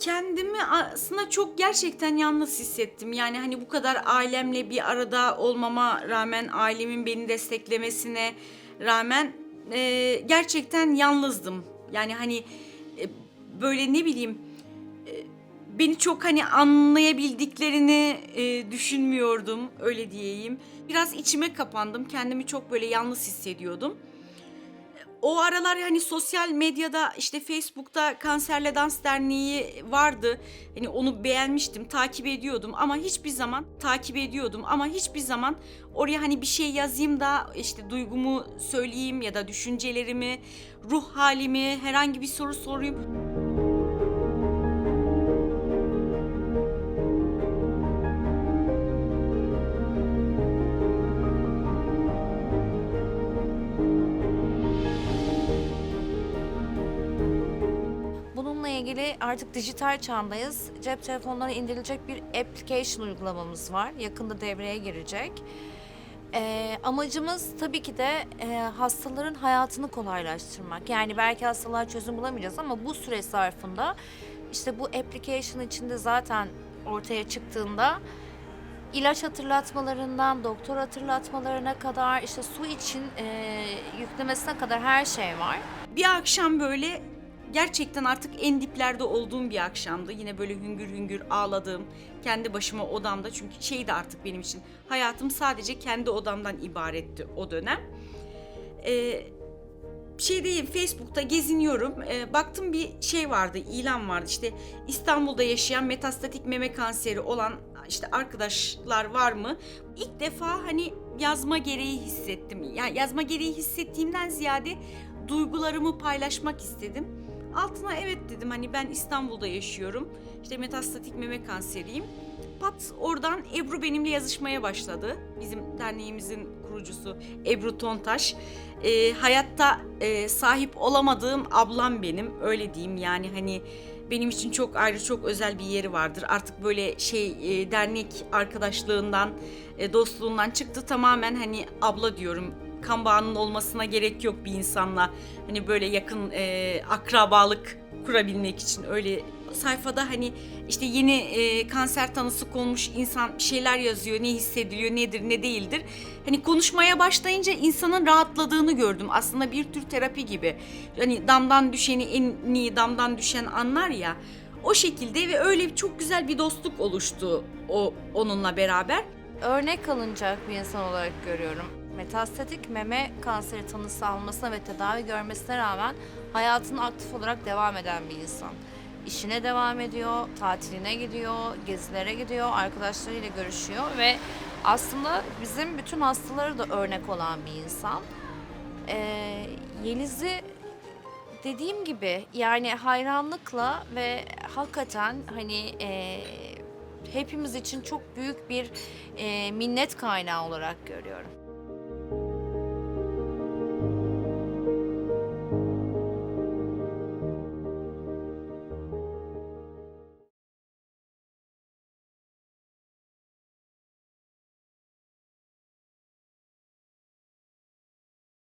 Kendimi aslında çok gerçekten yalnız hissettim. Yani hani bu kadar ailemle bir arada olmama rağmen, ailemin beni desteklemesine rağmen e, gerçekten yalnızdım. Yani hani e, böyle ne bileyim e, beni çok hani anlayabildiklerini e, düşünmüyordum öyle diyeyim. Biraz içime kapandım. Kendimi çok böyle yalnız hissediyordum. O aralar hani sosyal medyada işte Facebook'ta Kanserle Dans Derneği vardı. Hani onu beğenmiştim, takip ediyordum ama hiçbir zaman takip ediyordum ama hiçbir zaman oraya hani bir şey yazayım da işte duygumu söyleyeyim ya da düşüncelerimi, ruh halimi, herhangi bir soru sorayım. İlgili artık dijital çağındayız. Cep telefonlarına indirilecek bir application uygulamamız var. Yakında devreye girecek. Ee, amacımız tabii ki de e, hastaların hayatını kolaylaştırmak. Yani belki hastalar çözüm bulamayacağız ama bu süre zarfında işte bu application içinde zaten ortaya çıktığında ilaç hatırlatmalarından doktor hatırlatmalarına kadar işte su için e, yüklemesine kadar her şey var. Bir akşam böyle gerçekten artık en diplerde olduğum bir akşamdı. Yine böyle hüngür hüngür ağladığım kendi başıma odamda. Çünkü şeydi artık benim için hayatım sadece kendi odamdan ibaretti o dönem. Ee, şeydeyim Facebook'ta geziniyorum. Ee, baktım bir şey vardı, ilan vardı. İşte İstanbul'da yaşayan metastatik meme kanseri olan işte arkadaşlar var mı? İlk defa hani yazma gereği hissettim. Yani yazma gereği hissettiğimden ziyade duygularımı paylaşmak istedim. Altına evet dedim hani ben İstanbul'da yaşıyorum. İşte metastatik meme kanseriyim. Pat oradan Ebru benimle yazışmaya başladı. Bizim derneğimizin kurucusu Ebru Tontaş. Ee, hayatta e, sahip olamadığım ablam benim öyle diyeyim yani hani benim için çok ayrı çok özel bir yeri vardır. Artık böyle şey e, dernek arkadaşlığından e, dostluğundan çıktı tamamen hani abla diyorum kan bağının olmasına gerek yok bir insanla. Hani böyle yakın e, akrabalık kurabilmek için öyle. Sayfada hani işte yeni e, kanser tanısı konmuş insan şeyler yazıyor ne hissediliyor nedir ne değildir. Hani konuşmaya başlayınca insanın rahatladığını gördüm. Aslında bir tür terapi gibi. Hani damdan düşeni en iyi damdan düşen anlar ya. O şekilde ve öyle çok güzel bir dostluk oluştu o onunla beraber. Örnek alınacak bir insan olarak görüyorum. Metastatik meme kanseri tanısı almasına ve tedavi görmesine rağmen hayatına aktif olarak devam eden bir insan. İşine devam ediyor, tatiline gidiyor, gezilere gidiyor, arkadaşlarıyla görüşüyor ve aslında bizim bütün hastalara da örnek olan bir insan. Ee, Yeliz'i dediğim gibi yani hayranlıkla ve hakikaten hani e, hepimiz için çok büyük bir e, minnet kaynağı olarak görüyorum.